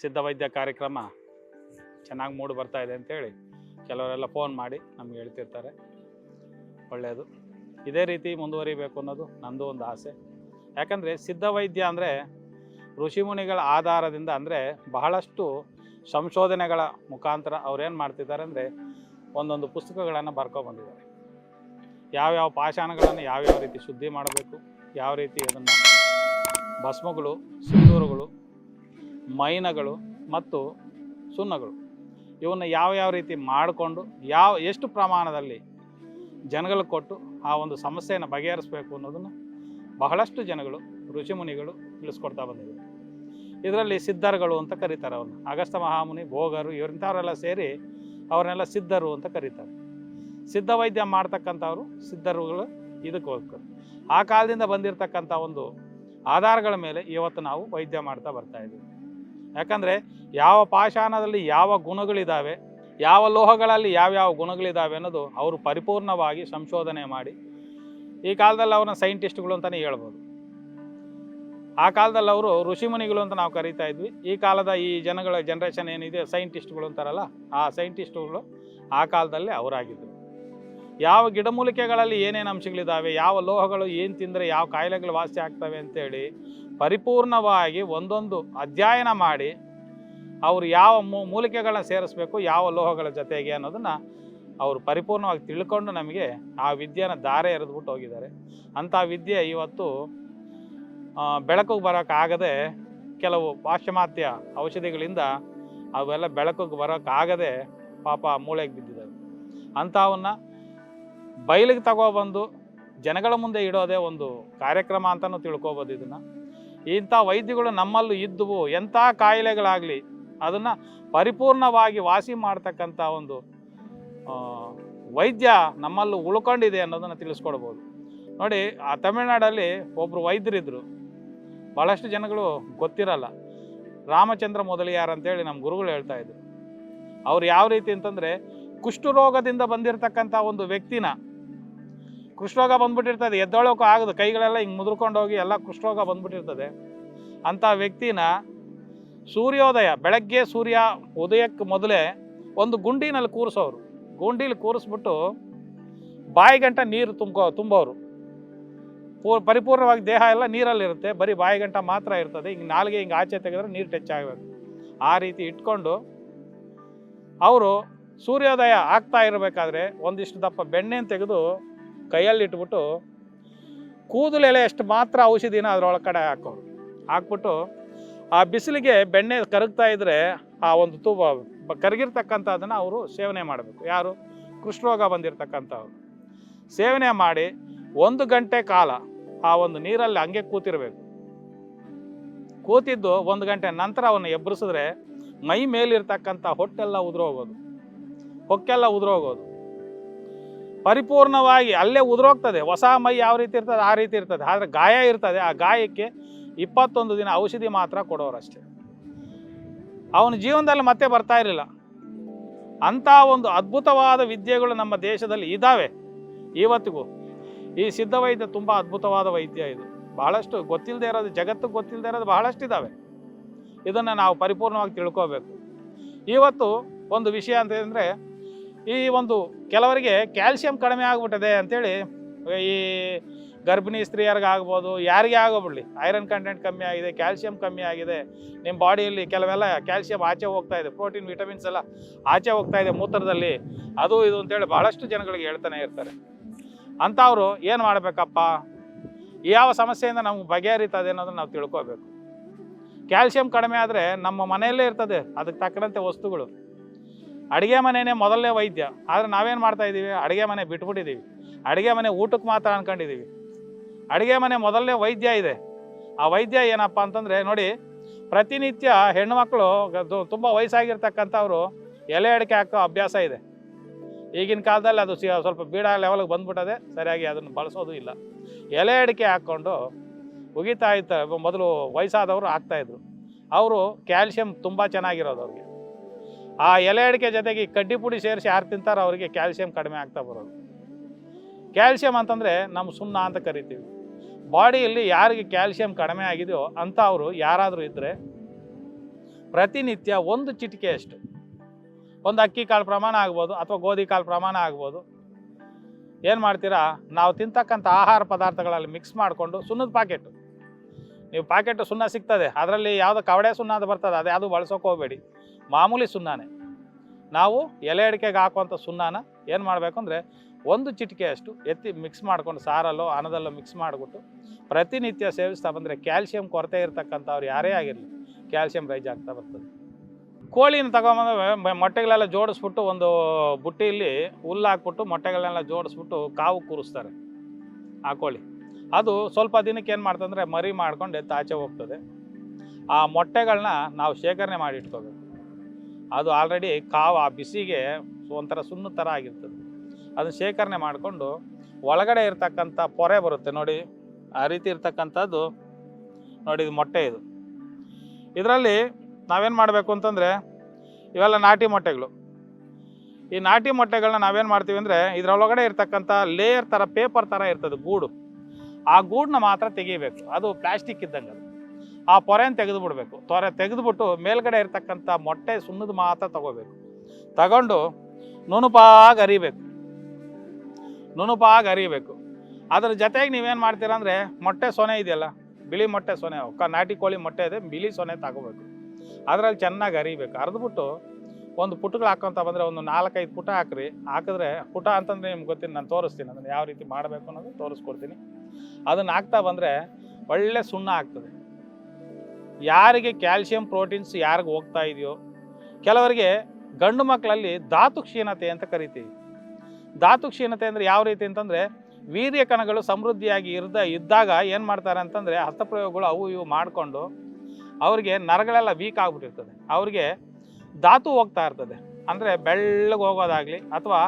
ಸಿದ್ಧವೈದ್ಯ ಕಾರ್ಯಕ್ರಮ ಚೆನ್ನಾಗಿ ಮೂಡ್ ಬರ್ತಾ ಇದೆ ಅಂತೇಳಿ ಕೆಲವರೆಲ್ಲ ಫೋನ್ ಮಾಡಿ ನಮ್ಗೆ ಹೇಳ್ತಿರ್ತಾರೆ. ಒಳ್ಳೆಯದು ಇದೇ ರೀತಿ ಮುಂದುವರಿಬೇಕು ಅನ್ನೋದು ನಂದು ಒಂದು ಆಸೆ. ಯಾಕಂದರೆ ಸಿದ್ಧವೈದ್ಯ ಅಂದರೆ ಋಷಿಮುನಿಗಳ ಆಧಾರದಿಂದ ಅಂದರೆ ಬಹಳಷ್ಟು ಸಂಶೋಧನೆಗಳ ಮುಖಾಂತರ ಅವ್ರೇನು ಮಾಡ್ತಿದ್ದಾರೆ ಅಂದರೆ ಒಂದೊಂದು ಪುಸ್ತಕಗಳನ್ನು ಬರ್ಕೊಬಂದಿದ್ದಾರೆ ಯಾವ್ಯಾವ ಪಾಷಾಣಗಳನ್ನು ಯಾವ್ಯಾವ ರೀತಿ ಶುದ್ಧಿ ಮಾಡಬೇಕು, ಯಾವ ರೀತಿ ಅದನ್ನು ಭಸ್ಮಗಳು, ಸಿಂಧೂರುಗಳು ಮೈನಗಳು ಮತ್ತು ಸುಣ್ಣಗಳು. ಇವನ್ನ ಯಾವ ಯಾವ ರೀತಿ ಮಾಡಿಕೊಂಡು ಯಾವ ಎಷ್ಟು ಪ್ರಮಾಣದಲ್ಲಿ ಜನಗಳಿಗೆ ಕೊಟ್ಟು ಆ ಒಂದು ಸಮಸ್ಯೆಯನ್ನು ಬಗೆಹರಿಸಬೇಕು ಅನ್ನೋದನ್ನು ಬಹಳಷ್ಟು ಜನಗಳು, ಋಷಿಮುನಿಗಳು ತಿಳಿಸ್ಕೊಡ್ತಾ ಬಂದಿದ್ದಾರೆ. ಇದರಲ್ಲಿ ಸಿದ್ಧರುಗಳು ಅಂತ ಕರೀತಾರೆ ಅವ್ರನ್ನ. ಅಗಸ್ತ ಮಹಾಮುನಿ, ಭೋಗರು ಇವರಿಂಥವರೆಲ್ಲ ಸೇರಿ ಅವ್ರನ್ನೆಲ್ಲ ಸಿದ್ಧರು ಅಂತ ಕರೀತಾರೆ. ಸಿದ್ಧ ವೈದ್ಯ ಮಾಡ್ತಕ್ಕಂಥವ್ರು ಸಿದ್ಧರುಗಳು ಇದಕ್ಕೆ ಹೋಗ್ತಾರೆ. ಆ ಕಾಲದಿಂದ ಬಂದಿರತಕ್ಕಂಥ ಒಂದು ಆಧಾರಗಳ ಮೇಲೆ ಇವತ್ತು ನಾವು ವೈದ್ಯ ಮಾಡ್ತಾ ಬರ್ತಾ ಇದ್ದೀವಿ. ಯಾಕಂದರೆ ಯಾವ ಪಾಷಾಣದಲ್ಲಿ ಯಾವ ಗುಣಗಳಿದ್ದಾವೆ ಯಾವ ಲೋಹಗಳಲ್ಲಿ ಯಾವ್ಯಾವ ಗುಣಗಳಿದ್ದಾವೆ ಅನ್ನೋದು ಅವರು ಪರಿಪೂರ್ಣವಾಗಿ ಸಂಶೋಧನೆ ಮಾಡಿ ಈ ಕಾಲದಲ್ಲಿ ಅವ್ರನ್ನ ಸೈಂಟಿಸ್ಟ್ಗಳು ಅಂತಲೇ ಹೇಳ್ಬೋದು. ಆ ಕಾಲದಲ್ಲಿ ಅವರು ಋಷಿಮುನಿಗಳು ಅಂತ ನಾವು ಕರಿತಾ ಇದ್ವಿ. ಈ ಕಾಲದ ಈ ಜನಗಳ ಜನ್ರೇಷನ್ ಏನಿದೆ ಸೈಂಟಿಸ್ಟ್ಗಳು ಅಂತಾರಲ್ಲ, ಆ ಸೈಂಟಿಸ್ಟ್ಗಳು ಆ ಕಾಲದಲ್ಲಿ ಅವರಾಗಿದ್ದರು ಯಾವ ಗಿಡಮೂಲಿಕೆಗಳಲ್ಲಿ ಏನೇನು ಅಂಶಗಳಿದ್ದಾವೆ ಯಾವ ಲೋಹಗಳು ಏನು ತಿಂದರೆ ಯಾವ ಕಾಯಿಲೆಗಳು ವಾಸಿ ಆಗ್ತವೆ ಅಂತೇಳಿ ಪರಿಪೂರ್ಣವಾಗಿ ಒಂದೊಂದು ಅಧ್ಯಯನ ಮಾಡಿ ಅವರು ಯಾವ ಮೂಲಿಕೆಗಳನ್ನ ಸೇರಿಸ್ಬೇಕು, ಯಾವ ಲೋಹಗಳ ಜೊತೆಗೆ ಅನ್ನೋದನ್ನು ಅವರು ಪರಿಪೂರ್ಣವಾಗಿ ತಿಳ್ಕೊಂಡು ನಮಗೆ ಆ ವಿದ್ಯೆನ ದಾರೆ ಎರೆದ್ಬಿಟ್ಟು ಹೋಗಿದ್ದಾರೆ. ಅಂಥ ವಿದ್ಯೆ ಇವತ್ತು ಬೆಳಕಿಗೆ ಬರೋಕ್ಕಾಗದೆ ಕೆಲವು ಪಾಶ್ಚಿಮಾತ್ಯ ಔಷಧಿಗಳಿಂದ ಅವೆಲ್ಲ ಬೆಳಕಿಗೆ ಬರೋಕ್ಕಾಗದೆ ಪಾಪ ಮೂಳೆಗೆ ಬಿದ್ದಿದ್ದಾವೆ. ಅಂಥವನ್ನ ಬಯಲಿಗೆ ತಗೊಬಂದು ಜನಗಳ ಮುಂದೆ ಇಡೋದೇ ಒಂದು ಕಾರ್ಯಕ್ರಮ ಅಂತಲೂ ತಿಳ್ಕೊಬೋದು ಇದನ್ನು. ಇಂಥ ವೈದ್ಯಗಳು ನಮ್ಮಲ್ಲೂ ಇದ್ದವು ಎಂಥ ಕಾಯಿಲೆಗಳಾಗಲಿ ಅದನ್ನು ಪರಿಪೂರ್ಣವಾಗಿ ವಾಸಿ ಮಾಡ್ತಕ್ಕಂಥ ಒಂದು ವೈದ್ಯ ನಮ್ಮಲ್ಲೂ ಉಳ್ಕೊಂಡಿದೆ ಅನ್ನೋದನ್ನು ತಿಳಿಸ್ಕೊಡ್ಬೋದು. ನೋಡಿ, ಆ ತಮಿಳ್ನಾಡಲ್ಲಿ ಒಬ್ಬರು ವೈದ್ಯರಿದ್ದರು ಭಾಳಷ್ಟು ಜನಗಳು ಗೊತ್ತಿರಲ್ಲ. ರಾಮಚಂದ್ರ ಮೊದಲಿಯಾರ್ ಅಂತೇಳಿ ನಮ್ಮ ಗುರುಗಳು ಹೇಳ್ತಾ ಇದ್ರು. ಅವ್ರು ಯಾವ ರೀತಿ ಅಂತಂದರೆ ಕುಷ್ಠರೋಗದಿಂದ ಬಂದಿರತಕ್ಕಂಥ ಒಂದು ವ್ಯಕ್ತಿನ ಕುಷ್ಠರೋಗ ಬಂದ್ಬಿಟ್ಟಿರ್ತದೆ, ಎದ್ದೊಳಕ್ಕೂ ಆಗದು. ಕೈಗಳೆಲ್ಲ ಹಿಂಗೆ ಮುದ್ರಕೊಂಡು ಹೋಗಿ ಎಲ್ಲ ಕುಷ್ಠರೋಗ ಬಂದ್ಬಿಟ್ಟಿರ್ತದೆ. ಅಂಥ ವ್ಯಕ್ತಿನ ಸೂರ್ಯೋದಯ, ಬೆಳಗ್ಗೆ ಸೂರ್ಯ ಉದಯಕ್ಕೆ ಮೊದಲೇ ಒಂದು ಗುಂಡಿನಲ್ಲಿ ಕೂರಿಸೋರು. ಗುಂಡೀಲಿ ಕೂರಿಸ್ಬಿಟ್ಟು ಬಾಯಿಗಂಟ ನೀರು ತುಂಬ್ಕೋ, ತುಂಬೋರು. ಪೂ, ಪರಿಪೂರ್ಣವಾಗಿ ದೇಹ ಎಲ್ಲ ನೀರಲ್ಲಿರುತ್ತೆ. ಬರೀ ಬಾಯಿಗಂಟ ಮಾತ್ರ ಇರ್ತದೆ. ಹಿಂಗೆ ನಾಲ್ಗೆ ಹಿಂಗೆ ಆಚೆ ತೆಗೆದ್ರೆ ನೀರು ಟಚ್ ಆಗಬೇಕು. ಆ ರೀತಿ ಇಟ್ಕೊಂಡು ಅವರು ಸೂರ್ಯೋದಯ ಆಗ್ತಾ ಇರಬೇಕಾದ್ರೆ ಒಂದಿಷ್ಟು ದಪ್ಪ ಬೆಣ್ಣೆನ ತೆಗೆದು ಕೈಯಲ್ಲಿ ಇಟ್ಬಿಟ್ಟು ಕೂದಲೆಲೆ ಎಷ್ಟು ಮಾತ್ರ ಔಷಧಿನ ಅದರೊಳಗಡೆ ಹಾಕೋರು. ಹಾಕ್ಬಿಟ್ಟು ಆ ಬಿಸಿಲಿಗೆ ಬೆಣ್ಣೆ ಕರಗ್ತಾ ಇದ್ರೆ ಆ ಒಂದು ತೂಬ ಕರಗಿರ್ತಕ್ಕಂಥ ಕರಗಿರ್ತಕ್ಕಂಥದ್ದನ್ನು ಅವರು ಸೇವನೆ ಮಾಡಬೇಕು. ಯಾರು? ಕೃಷ್ಣರೋಗ ಬಂದಿರತಕ್ಕಂಥವ್ರು. ಸೇವನೆ ಮಾಡಿ ಒಂದು ಗಂಟೆ ಕಾಲ ಆ ಒಂದು ನೀರಲ್ಲಿ ಹಂಗೆ ಕೂತಿರಬೇಕು. ಕೂತಿದ್ದು ಒಂದು ಗಂಟೆ ನಂತರ ಅವನ್ನ ಎಬ್ಬರಿಸಿದ್ರೆ ಮೈ ಮೇಲಿರ್ತಕ್ಕಂಥ ಹೊಟ್ಟೆಲ್ಲ ಉದುರೋಗೋದು. ಹೊಕ್ಕೆಲ್ಲ ಉದುರೋಗೋದು. ಪರಿಪೂರ್ಣವಾಗಿ ಅಲ್ಲೇ ಉದುರೋಗ್ತದೆ. ಹೊಸ ಮೈ ಯಾವ ರೀತಿ ಇರ್ತದೆ ಆ ರೀತಿ ಇರ್ತದೆ. ಆದರೆ ಗಾಯ ಇರ್ತದೆ. ಆ ಗಾಯಕ್ಕೆ ಇಪ್ಪತ್ತೊಂದು ದಿನ ಔಷಧಿ ಮಾತ್ರ ಕೊಡೋರಷ್ಟೇ. ಅವನ ಜೀವನದಲ್ಲಿ ಮತ್ತೆ ಬರ್ತಾ ಇರಲಿಲ್ಲ. ಅಂಥ ಒಂದು ಅದ್ಭುತವಾದ ವಿದ್ಯೆಗಳು ನಮ್ಮ ದೇಶದಲ್ಲಿ ಇದ್ದಾವೆ. ಇವತ್ತಿಗೂ ಈ ಸಿದ್ಧ ವೈದ್ಯ ತುಂಬ ಅದ್ಭುತವಾದ ವೈದ್ಯ ಇದು. ಬಹಳಷ್ಟು ಗೊತ್ತಿಲ್ಲದೆ ಇರೋದು ಜಗತ್ತು ಗೊತ್ತಿಲ್ಲದೆ ಇರೋದು ಬಹಳಷ್ಟು ಇದ್ದಾವೆ. ಇದನ್ನು ನಾವು ಪರಿಪೂರ್ಣವಾಗಿ ತಿಳ್ಕೋಬೇಕು. ಇವತ್ತು ಒಂದು ವಿಷಯ ಅಂತ ಅಂದರೆ ಈ ಒಂದು ಕೆಲವರಿಗೆ ಕ್ಯಾಲ್ಸಿಯಂ ಕಡಿಮೆ ಆಗಿಬಿಟ್ಟಿದೆ ಅಂತೇಳಿ ಈ ಗರ್ಭಿಣಿ ಸ್ತ್ರೀಯರಿಗೆ ಆಗ್ಬೋದು ಯಾರಿಗೆ ಆಗೋಬಿಡಲಿ ಐರನ್ ಕಂಟೆಂಟ್ ಕಮ್ಮಿ ಆಗಿದೆ ಕ್ಯಾಲ್ಸಿಯಂ ಕಮ್ಮಿ ಆಗಿದೆ ನಿಮ್ಮ ಬಾಡಿಯಲ್ಲಿ ಕೆಲವೆಲ್ಲ ಕ್ಯಾಲ್ಸಿಯಂ ಆಚೆ ಹೋಗ್ತಾ ಇದೆ ಪ್ರೋಟೀನ್ ವಿಟಮಿನ್ಸ್ ಎಲ್ಲ ಆಚೆ ಹೋಗ್ತಾ ಇದೆ ಮೂತ್ರದಲ್ಲಿ, ಅದು ಇದು ಅಂತೇಳಿ ಭಾಳಷ್ಟು ಜನಗಳಿಗೆ ಹೇಳ್ತಾನೆ ಇರ್ತಾರೆ. ಅಂಥವ್ರು ಏನು ಮಾಡಬೇಕಪ್ಪ? ಯಾವ ಸಮಸ್ಯೆಯಿಂದ ನಮ್ಗೆ ಬಗೆಹರಿತದೆ ಅನ್ನೋದನ್ನ ನಾವು ತಿಳ್ಕೋಬೇಕು. ಕ್ಯಾಲ್ಸಿಯಂ ಕಡಿಮೆ ಆದರೆ ನಮ್ಮ ಮನೆಯಲ್ಲೇ ಇರ್ತದೆ, ಅದಕ್ಕೆ ತಕ್ಕಂತೆ ವಸ್ತುಗಳು. ಅಡುಗೆ ಮನೆಯೇ ಮೊದಲನೇ ವೈದ್ಯ. ಆದರೆ ನಾವೇನು ಮಾಡ್ತಾ ಇದ್ದೀವಿ? ಅಡುಗೆ ಮನೆ ಬಿಟ್ಬಿಟ್ಟಿದ್ದೀವಿ. ಅಡುಗೆ ಮನೆ ಊಟಕ್ಕೆ ಮಾತ್ರ ಅನ್ಕೊಂಡಿದ್ದೀವಿ. ಅಡುಗೆ ಮನೆ ಮೊದಲನೇ ವೈದ್ಯ ಇದೆ. ಆ ವೈದ್ಯ ಏನಪ್ಪ ಅಂತಂದರೆ, ನೋಡಿ, ಪ್ರತಿನಿತ್ಯ ಹೆಣ್ಣುಮಕ್ಕಳು ತುಂಬ ವಯಸ್ಸಾಗಿರ್ತಕ್ಕಂಥವ್ರು ಎಲೆ ಅಡಿಕೆ ಹಾಕೋ ಅಭ್ಯಾಸ ಇದೆ. ಈಗಿನ ಕಾಲದಲ್ಲಿ ಅದು ಸ್ವಲ್ಪ ಬೀಡ ಲೆವೆಲ್ಗೆ ಬಂದ್ಬಿಟ್ಟದೆ. ಸರಿಯಾಗಿ ಅದನ್ನು ಬಳಸೋದು ಇಲ್ಲ. ಎಲೆ ಅಡಿಕೆ ಹಾಕ್ಕೊಂಡು ಉಗಿತಾ ಇರ್ತಾರೆ ಮೊದಲು ವಯಸ್ಸಾದವರು ಹಾಕ್ತಾಯಿದ್ರು ಅವರು ಕ್ಯಾಲ್ಶಿಯಂ ತುಂಬ ಚೆನ್ನಾಗಿರೋದು ಅವ್ರಿಗೆ. ಆ ಎಲೆ ಅಡಿಕೆ ಜೊತೆಗೆ ಕಡ್ಡಿ ಪುಡಿ ಸೇರಿಸಿ ಯಾರು ತಿಂತಾರೋ ಅವರಿಗೆ ಕ್ಯಾಲ್ಸಿಯಂ ಕಡಿಮೆ ಆಗ್ತಾ ಬರೋದು. ಕ್ಯಾಲ್ಸಿಯಂ ಅಂತಂದರೆ ನಮ್ಮ ಸುಣ್ಣ ಅಂತ ಕರಿತೀವಿ. ಬಾಡಿಯಲ್ಲಿ ಯಾರಿಗೆ ಕ್ಯಾಲ್ಸಿಯಂ ಕಡಿಮೆ ಆಗಿದೆಯೋ ಅಂತ ಅವರು ಯಾರಾದರೂ ಇದ್ದರೆ ಪ್ರತಿನಿತ್ಯ ಒಂದು ಚಿಟಿಕೆಯಷ್ಟು ಒಂದು ಅಕ್ಕಿ ಕಾಳು ಪ್ರಮಾಣ ಆಗ್ಬೋದು ಅಥವಾ ಗೋಧಿ ಕಾಳು ಪ್ರಮಾಣ ಆಗ್ಬೋದು. ಏನು ಮಾಡ್ತೀರಾ? ನಾವು ತಿಂತಕ್ಕಂಥ ಆಹಾರ ಪದಾರ್ಥಗಳಲ್ಲಿ ಮಿಕ್ಸ್ ಮಾಡಿಕೊಂಡು ಸುಣ್ಣದ ಪಾಕೆಟು ನೀವು ಪಾಕೆಟ್ ಸುಣ್ಣ ಸಿಗ್ತದೆ. ಅದರಲ್ಲಿ ಯಾವುದೋ ಕವಡೆ ಸುಣ್ಣ ಅದು ಬರ್ತದೆ, ಅದು ಯಾವುದು ಬಳಸೋಕೆ ಹೋಗಬೇಡಿ. ಮಾಮೂಲಿ ಸುಣ್ಣಾನೆ. ನಾವು ಎಲೆ ಅಡಿಕೆಗೆ ಹಾಕುವಂಥ ಸುಣ್ಣನ ಏನು ಮಾಡಬೇಕು ಅಂದರೆ ಒಂದು ಚಿಟಿಕೆಯಷ್ಟು ಎತ್ತಿ ಮಿಕ್ಸ್ ಮಾಡ್ಕೊಂಡು ಸಾರಲ್ಲೋ ಅನ್ನದಲ್ಲೋ ಮಿಕ್ಸ್ ಮಾಡಿಬಿಟ್ಟು ಪ್ರತಿನಿತ್ಯ ಸೇವಿಸ್ತಾ ಬಂದರೆ ಕ್ಯಾಲ್ಸಿಯಂ ಕೊರತೆ ಇರತಕ್ಕಂಥವ್ರು ಯಾರೇ ಆಗಿರಲಿ ಕ್ಯಾಲ್ಸಿಯಂ ರೈಜ್ ಆಗ್ತಾ ಬರ್ತದೆ. ಕೋಳಿನ ತಗೊಂಬಂದ್ರೆ ಮೊಟ್ಟೆಗಳೆಲ್ಲ ಜೋಡಿಸ್ಬಿಟ್ಟು ಒಂದು ಬುಟ್ಟಿಯಲ್ಲಿ ಹುಲ್ಲು ಹಾಕ್ಬಿಟ್ಟು ಮೊಟ್ಟೆಗಳನ್ನೆಲ್ಲ ಜೋಡಿಸ್ಬಿಟ್ಟು ಕಾವು ಕೂರಿಸ್ತಾರೆ ಆ ಕೋಳಿ. ಅದು ಸ್ವಲ್ಪ ದಿನಕ್ಕೆ ಏನು ಮಾಡ್ತಂದರೆ ಮರಿ ಮಾಡ್ಕೊಂಡು ತಾಚೆ ಆಚೆ ಹೋಗ್ತದೆ. ಆ ಮೊಟ್ಟೆಗಳನ್ನ ನಾವು ಶೇಖರಣೆ ಮಾಡಿ ಇಟ್ಕೋಬೇಕು. ಅದು ಆಲ್ರೆಡಿ ಕಾವು ಆ ಬಿಸಿಗೆ ಒಂಥರ ಸುಣ್ಣ ಥರ ಆಗಿರ್ತದೆ. ಅದನ್ನು ಶೇಖರಣೆ ಮಾಡಿಕೊಂಡು ಒಳಗಡೆ ಇರ್ತಕ್ಕಂಥ ಪೊರೆ ಬರುತ್ತೆ ನೋಡಿ. ಆ ರೀತಿ ಇರ್ತಕ್ಕಂಥದ್ದು ನೋಡಿ ಇದು ಮೊಟ್ಟೆ ಇದು. ಇದರಲ್ಲಿ ನಾವೇನು ಮಾಡಬೇಕು ಅಂತಂದರೆ ಇವೆಲ್ಲ ನಾಟಿ ಮೊಟ್ಟೆಗಳು. ಈ ನಾಟಿ ಮೊಟ್ಟೆಗಳನ್ನ ನಾವೇನು ಮಾಡ್ತೀವಿ ಅಂದರೆ ಇದರೊಳಗಡೆ ಇರ್ತಕ್ಕಂಥ ಲೇಯರ್ ಥರ ಪೇಪರ್ ಥರ ಇರ್ತದೆ ಗೂಡು. ಆ ಗೂಡನ್ನ ಮಾತ್ರ ತೆಗಿಬೇಕು. ಅದು ಪ್ಲಾಸ್ಟಿಕ್ ಇದ್ದಂಗೆ ಅದು ಆ ಪೊರೆನ ತೆಗೆದುಬಿಡ್ಬೇಕು. ತೊರೆ ತೆಗೆದುಬಿಟ್ಟು ಮೇಲ್ಗಡೆ ಇರತಕ್ಕಂಥ ಮೊಟ್ಟೆ ಸುಣ್ಣದ ಮಾತ್ರ ತಗೋಬೇಕು. ತಗೊಂಡು ನುಣುಪಾಗಿ ಅರಿಬೇಕು. ನುಣುಪಾಗಿ ಅರಿಬೇಕು. ಅದ್ರ ಜೊತೆಗೆ ನೀವೇನು ಮಾಡ್ತೀರಾ ಅಂದರೆ ಮೊಟ್ಟೆ ಸೊನೆ ಇದೆಯಲ್ಲ, ಬಿಳಿ ಮೊಟ್ಟೆ ಸೊನೆ, ಕ ನಾಟಿ ಕೋಳಿ ಮೊಟ್ಟೆ ಇದೆ, ಬಿಳಿ ಸೊನೆ ತಗೋಬೇಕು. ಅದರಲ್ಲಿ ಚೆನ್ನಾಗಿ ಅರಿಬೇಕು. ಅರಿದ್ಬಿಟ್ಟು ಒಂದು ಪುಟಗಳು ಹಾಕೊಂತ ಬಂದರೆ ಒಂದು ನಾಲ್ಕೈದು ಪುಟ ಹಾಕ್ರಿ. ಹಾಕಿದ್ರೆ ಪುಟ ಅಂತಂದರೆ ನಿಮ್ಗೆ ಗೊತ್ತಿಲ್ಲ, ನಾನು ತೋರಿಸ್ತೀನಿ. ಅದನ್ನು ಯಾವ ರೀತಿ ಮಾಡಬೇಕು ಅನ್ನೋದು ತೋರಿಸ್ಕೊಡ್ತೀನಿ. ಅದನ್ನು ಹಾಕ್ತಾ ಬಂದರೆ ಒಳ್ಳೆ ಸುಣ್ಣ ಆಗ್ತದೆ. ಯಾರಿಗೆ ಕ್ಯಾಲ್ಸಿಯಂ ಪ್ರೋಟೀನ್ಸ್ ಯಾರಿಗೆ ಹೋಗ್ತಾ ಇದೆಯೋ, ಕೆಲವರಿಗೆ ಗಂಡು ಮಕ್ಕಳಲ್ಲಿ ಧಾತು ಕ್ಷೀಣತೆ ಅಂತ ಕರಿತೀವಿ. ಧಾತು ಕ್ಷೀಣತೆ ಅಂದರೆ ಯಾವ ರೀತಿ ಅಂತಂದರೆ, ವೀರ್ಯ ಕಣಗಳು ಸಮೃದ್ಧಿಯಾಗಿ ಇರ್ದ, ಇದ್ದಾಗ ಏನು ಮಾಡ್ತಾರೆ ಅಂತಂದರೆ ಹಸ್ತಪ್ರಯೋಗಗಳು ಅವು ಇವು ಮಾಡಿಕೊಂಡು ಅವ್ರಿಗೆ ನರಗಳೆಲ್ಲ ವೀಕ್ ಆಗಿಬಿಟ್ಟಿರ್ತದೆ. ಅವ್ರಿಗೆ ಧಾತು ಹೋಗ್ತಾ ಇರ್ತದೆ. ಅಂದರೆ ಬೆಳ್ಳಗೆ ಹೋಗೋದಾಗಲಿ ಅಥವಾ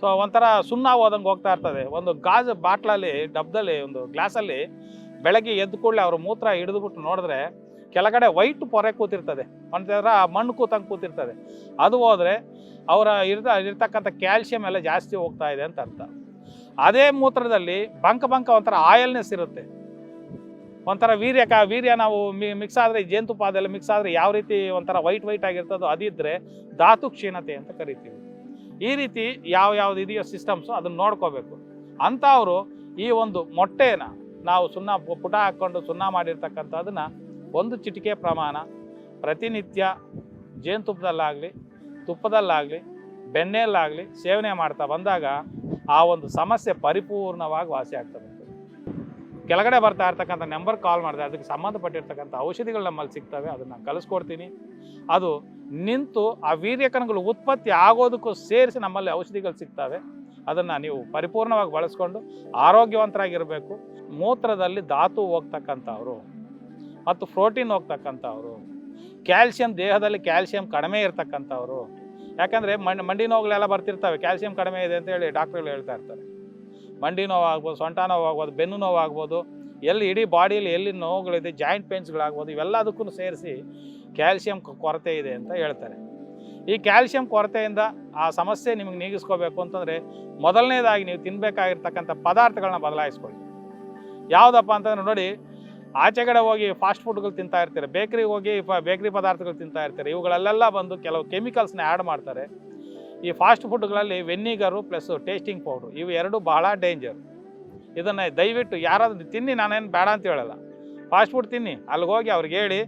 ಸೊ ಒಂಥರ ಸುಣ್ಣ ಹೋದಂಗೆ ಹೋಗ್ತಾ ಇರ್ತದೆ. ಒಂದು ಗಾಜು ಬಾಟ್ಲಲ್ಲಿ, ಡಬ್ದಲ್ಲಿ, ಒಂದು ಗ್ಲಾಸಲ್ಲಿ ಬೆಳಗ್ಗೆ ಎದ್ದು ಕೂಡಲೇ ಅವ್ರ ಮೂತ್ರ ಹಿಡಿದುಬಿಟ್ಟು ನೋಡಿದ್ರೆ ಕೆಳಗಡೆ ವೈಟ್ ಪೊರೆ ಕೂತಿರ್ತದೆ. ಆ ಮಣ್ಣು ಕೂತಂಗೆ ಕೂತಿರ್ತದೆ. ಅದು ಹೋದರೆ ಅವರ ಇರ್ದ, ಇರ್ತಕ್ಕಂಥ ಕ್ಯಾಲ್ಸಿಯಂ ಎಲ್ಲ ಜಾಸ್ತಿ ಹೋಗ್ತಾ ಇದೆ ಅಂತ ಅರ್ಥ. ಅದೇ ಮೂತ್ರದಲ್ಲಿ ಬಂಕ ಬಂಕ ಒಂಥರ ಆಯಲ್ನೆಸ್ ಇರುತ್ತೆ. ಒಂಥರ ವೀರ್ಯ ಕ, ವೀರ್ಯ ನಾವು ಮಿಕ್ಸ್ ಆದರೆ, ಜೇನುತುಪ್ಪ ಅದೆಲ್ಲ ಮಿಕ್ಸ್ ಆದರೆ ಯಾವ ರೀತಿ ಒಂಥರ ವೈಟ್ ವೈಟ್ ಆಗಿರ್ತದೋ ಅದಿದ್ದರೆ ಧಾತು ಕ್ಷೀಣತೆ ಅಂತ ಕರಿತೀವಿ. ಈ ರೀತಿ ಯಾವ ಯಾವ್ದು ಇದೆಯೋ ಸಿಸ್ಟಮ್ಸು ಅದನ್ನ ನೋಡ್ಕೋಬೇಕು. ಅಂಥವರು ಈ ಒಂದು ಮೊಟ್ಟೆನ ನಾವು ಸುಣ್ಣ ಪುಟ ಹಾಕ್ಕೊಂಡು ಸುಣ್ಣ ಮಾಡಿರ್ತಕ್ಕಂಥದ್ದನ್ನ ಒಂದು ಚಿಟಿಕೆ ಪ್ರಮಾಣ ಪ್ರತಿನಿತ್ಯ ಜೇನುತುಪ್ಪದಲ್ಲಾಗಲಿ, ತುಪ್ಪದಲ್ಲಾಗಲಿ, ಬೆಣ್ಣೆಯಲ್ಲಾಗಲಿ ಸೇವನೆ ಮಾಡ್ತಾ ಬಂದಾಗ ಆ ಒಂದು ಸಮಸ್ಯೆ ಪರಿಪೂರ್ಣವಾಗಿ ವಾಸಿ ಆಗ್ತದೆ ಕೆಳಗಡೆ ಬರ್ತಾ ಇರ್ತಕ್ಕಂಥ ನಂಬರ್ ಕಾಲ್ ಮಾಡಿದೆ ಅದಕ್ಕೆ ಸಂಬಂಧಪಟ್ಟಿರ್ತಕ್ಕಂಥ ಔಷಧಿಗಳು ನಮ್ಮಲ್ಲಿ ಸಿಗ್ತವೆ, ಅದನ್ನು ಕಲಿಸ್ಕೊಡ್ತೀನಿ ಅದು ನಿಂತು ಆ ವೀರ್ಯಕಣಗಳು ಉತ್ಪತ್ತಿ ಆಗೋದಕ್ಕೂ ಸೇರಿಸಿ ನಮ್ಮಲ್ಲಿ ಔಷಧಿಗಳು ಸಿಗ್ತವೆ. ಅದನ್ನು ನೀವು ಪರಿಪೂರ್ಣವಾಗಿ ಬಳಸ್ಕೊಂಡು ಆರೋಗ್ಯವಂತರಾಗಿರಬೇಕು. ಮೂತ್ರದಲ್ಲಿ ಧಾತು ಹೋಗ್ತಕ್ಕಂಥವ್ರು ಮತ್ತು ಪ್ರೋಟೀನ್ ಹೋಗ್ತಕ್ಕಂಥವ್ರು. ಕ್ಯಾಲ್ಸಿಯಂ ದೇಹದಲ್ಲಿ ಕ್ಯಾಲ್ಸಿಯಂ ಕಡಿಮೆ ಇರ್ತಕ್ಕಂಥವ್ರು. ಯಾಕಂದರೆ ಮಂಡಿ ಮಂಡಿ ನೋವುಗಳೆಲ್ಲ ಬರ್ತಿರ್ತವೆ, ಕ್ಯಾಲ್ಸಿಯಂ ಕಡಿಮೆ ಇದೆ ಅಂತ ಹೇಳಿ ಡಾಕ್ಟ್ರುಗಳು ಹೇಳ್ತಾ ಇರ್ತಾರೆ. ಮಂಡಿ ನೋವು ಆಗ್ಬೋದು ಸೊಂಟ ನೋವು ಆಗ್ಬೋದು ಬೆನ್ನು ನೋವು ಆಗ್ಬೋದು ಎಲ್ಲಿ ಇಡೀ ಬಾಡಿಯಲ್ಲಿ ಎಲ್ಲಿ ನೋವುಗಳಿದೆ, ಜಾಯಿಂಟ್ ಪೇನ್ಸ್ಗಳಾಗ್ಬೋದು ಇವೆಲ್ಲದಕ್ಕೂ ಸೇರಿಸಿ ಕ್ಯಾಲ್ಸಿಯಂ ಕೊರತೆ ಇದೆ ಅಂತ ಹೇಳ್ತಾರೆ. ಈ ಕ್ಯಾಲ್ಸಿಯಂ ಕೊರತೆಯಿಂದ ಆ ಸಮಸ್ಯೆ ನಿಮಗೆ ನೀಗಿಸ್ಕೋಬೇಕು ಅಂತಂದರೆ ಮೊದಲನೇದಾಗಿ ನೀವು ತಿನ್ನಬೇಕಾಗಿರ್ತಕ್ಕಂಥ ಪದಾರ್ಥಗಳನ್ನ ಬದಲಾಯಿಸ್ಕೊಳ್ಳಿ. ಯಾವುದಪ್ಪ ಅಂತಂದ್ರೆ ನೋಡಿ ಆಚೆಗಡೆ ಹೋಗಿ ಫಾಸ್ಟ್ ಫುಡ್ಗಳು ತಿಂತಾ ಇರ್ತಾರೆ ಬೇಕ್ರಿಗೆ ಹೋಗಿ ಬೇಕ್ರಿ ಪದಾರ್ಥಗಳು ತಿಂತಾ ಇರ್ತಾರೆ, ಇವುಗಳಲ್ಲೆಲ್ಲ ಬಂದು ಕೆಲವು ಕೆಮಿಕಲ್ಸ್ನ ಆ್ಯಡ್ ಮಾಡ್ತಾರೆ. ಈ ಫಾಸ್ಟ್ ಫುಡ್ಗಳಲ್ಲಿ ವೆನ್ನಿಗರು ಪ್ಲಸ್ ಟೇಸ್ಟಿಂಗ್ ಪೌಡ್ರು ಇವು ಎರಡು ಬಹಳ ಡೇಂಜರ್ ಇದನ್ನು ದಯವಿಟ್ಟು ಯಾರಾದರೂ ತಿನ್ನಿ, ನಾನೇನು ಬೇಡ ಅಂತ ಹೇಳಲ್ಲ. ಫಾಸ್ಟ್ ಫುಡ್ ತಿನ್ನಿ, ಅಲ್ಲಿಗೆ ಹೋಗಿ ಅವ್ರಿಗೆ ಹೇಳಿ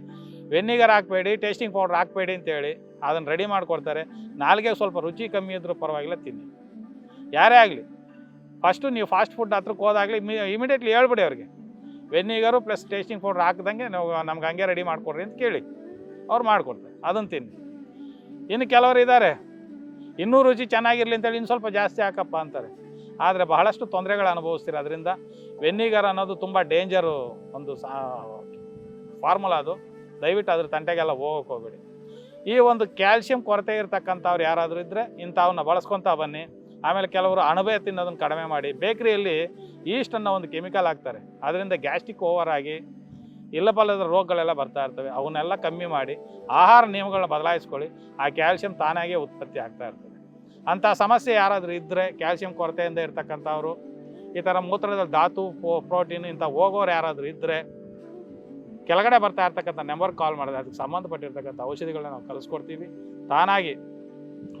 ವೆನ್ನಿಗರ್ ಹಾಕಬೇಡಿ ಟೇಸ್ಟಿಂಗ್ ಪೌಡ್ರ್ ಹಾಕಬೇಡಿ ಅಂತೇಳಿ ಅದನ್ನು ರೆಡಿ ಮಾಡಿಕೊಡ್ತಾರೆ. ನಾಲ್ಗೆ ಸ್ವಲ್ಪ ರುಚಿ ಕಮ್ಮಿ ಇದ್ರೂ ಪರವಾಗಿಲ್ಲ, ತಿನ್ನಿ. ಯಾರೇ ಆಗಲಿ ಫಸ್ಟು ನೀವು ಫಾಸ್ಟ್ ಫುಡ್ ಹತ್ರಕ್ಕೆ ಹೋದಾಗಲಿ ಇಮಿಡಿಯೇಟ್ಲಿ ಹೇಳ್ಬಿಡಿ ಅವ್ರಿಗೆ. ವೆನ್ನಿಗರು ಪ್ಲಸ್ ಟೇಸ್ಟಿಂಗ್ ಪೌಡ್ರ್ ಹಾಕ್ದಂಗೆ ನಾವು, ನಮ್ಗೆ ಹಂಗೆ ರೆಡಿ ಮಾಡಿಕೊಡ್ರಿ ಅಂತ ಕೇಳಿ. ಅವ್ರು ಮಾಡಿಕೊಡ್ತಾರೆ ಅದನ್ನು ತಿನ್ನಿ. ಇನ್ನು ಕೆಲವರು ಇದ್ದಾರೆ ಇನ್ನೂ ರುಚಿ ಚೆನ್ನಾಗಿರಲಿ ಅಂತೇಳಿ ಇನ್ನು ಸ್ವಲ್ಪ ಜಾಸ್ತಿ ಹಾಕಪ್ಪ ಅಂತಾರೆ. ಆದರೆ ಬಹಳಷ್ಟು ತೊಂದರೆಗಳು ಅನುಭವಿಸ್ತೀರ ಅದರಿಂದ ವೆನ್ನಿಗರ್ ಅನ್ನೋದು ತುಂಬ ಡೇಂಜರು ಒಂದು ಫಾರ್ಮುಲಾ ಅದು. ದಯವಿಟ್ಟು ಅದ್ರ ತಂಟೆಗೆಲ್ಲ ಹೋಗೋಕೆ ಹೋಗಬೇಡಿ. ಈ ಒಂದು ಕ್ಯಾಲ್ಸಿಯಂ ಕೊರತೆ ಇರತಕ್ಕಂಥವ್ರು ಯಾರಾದರೂ ಇದ್ದರೆ ಇಂಥವನ್ನ ಬಳಸ್ಕೊತಾ ಬನ್ನಿ. ಆಮೇಲೆ ಕೆಲವರು ಅಣಬೆ ತಿನ್ನೋದನ್ನು ಕಡಿಮೆ ಮಾಡಿ, ಬೇಕ್ರಿಯಲ್ಲಿ ಈಸ್ಟ್ ಅನ್ನೋ ಒಂದು ಕೆಮಿಕಲ್ ಹಾಕ್ತಾರೆ. ಅದರಿಂದ ಗ್ಯಾಸ್ಟ್ರಿಕ್ ಓವರ್ ಆಗಿ ಇಲ್ಲಬಲ್ಲದ ರೋಗಗಳೆಲ್ಲ ಬರ್ತಾ ಇರ್ತವೆ. ಅವನ್ನೆಲ್ಲ ಕಮ್ಮಿ ಮಾಡಿ, ಆಹಾರ ನಿಯಮಗಳನ್ನ ಬದಲಾಯಿಸ್ಕೊಳ್ಳಿ, ಆ ಕ್ಯಾಲ್ಸಿಯಂ ತಾನಾಗೇ ಉತ್ಪತ್ತಿ ಆಗ್ತಾ ಇರ್ತದೆ. ಅಂಥ ಸಮಸ್ಯೆ ಯಾರಾದರೂ ಇದ್ದರೆ ಕ್ಯಾಲ್ಸಿಯಂ ಕೊರತೆಯಿಂದ ಇರ್ತಕ್ಕಂಥವ್ರು, ಈ ಥರ ಮೂತ್ರದಲ್ಲಿ ಧಾತು ಪ್ರೋಟೀನ್ ಇಂಥ ಹೋಗೋರು ಯಾರಾದರೂ ಇದ್ದರೆ ಕೆಳಗಡೆ ಬರ್ತಾ ಇರ್ತಕ್ಕಂಥ ನಂಬರ್ ಕಾಲ್ ಮಾಡಿದ್ರೆ, ಅದಕ್ಕೆ ಸಂಬಂಧಪಟ್ಟಿರ್ತಕ್ಕಂಥ ಔಷಧಿಗಳನ್ನ ನಾವು ಕಲಿಸ್ಕೊಡ್ತೀವಿ ತಾನಾಗಿ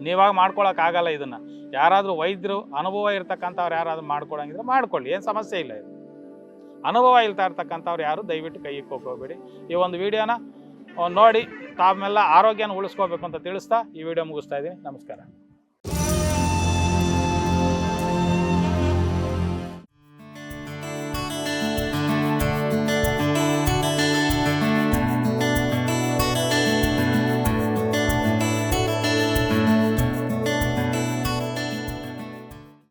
ನೀವಾಗ ಮಾಡ್ಕೊಳಕ್ಕಾಗಲ್ಲ ಇದನ್ನು. ಯಾರಾದರೂ ವೈದ್ಯರು ಅನುಭವ ಇರ್ತಕ್ಕಂಥವ್ರು ಯಾರಾದರೂ ಮಾಡ್ಕೊಳಂಗಿದ್ರೆ ಮಾಡ್ಕೊಳ್ಳಿ, ಏನು ಸಮಸ್ಯೆ ಇಲ್ಲ ಇದು. ಅನುಭವ ಇಲ್ತಾ ಇರ್ತಕ್ಕಂಥವ್ರು ಯಾರು ದಯವಿಟ್ಟು ಕೈ ಇಕ್ಕೋಕ್ ಹೋಗ್ಬೇಡಿ. ಈ ಒಂದು ವಿಡಿಯೋನ ನೋಡಿ ತಾವೆಲ್ಲ ಆರೋಗ್ಯನ ಉಳಿಸ್ಕೋಬೇಕು ಅಂತ ತಿಳಿಸ್ತಾ ಈ ವಿಡಿಯೋ ಮುಗಿಸ್ತಾ ಇದ್ದೀನಿ. ನಮಸ್ಕಾರ.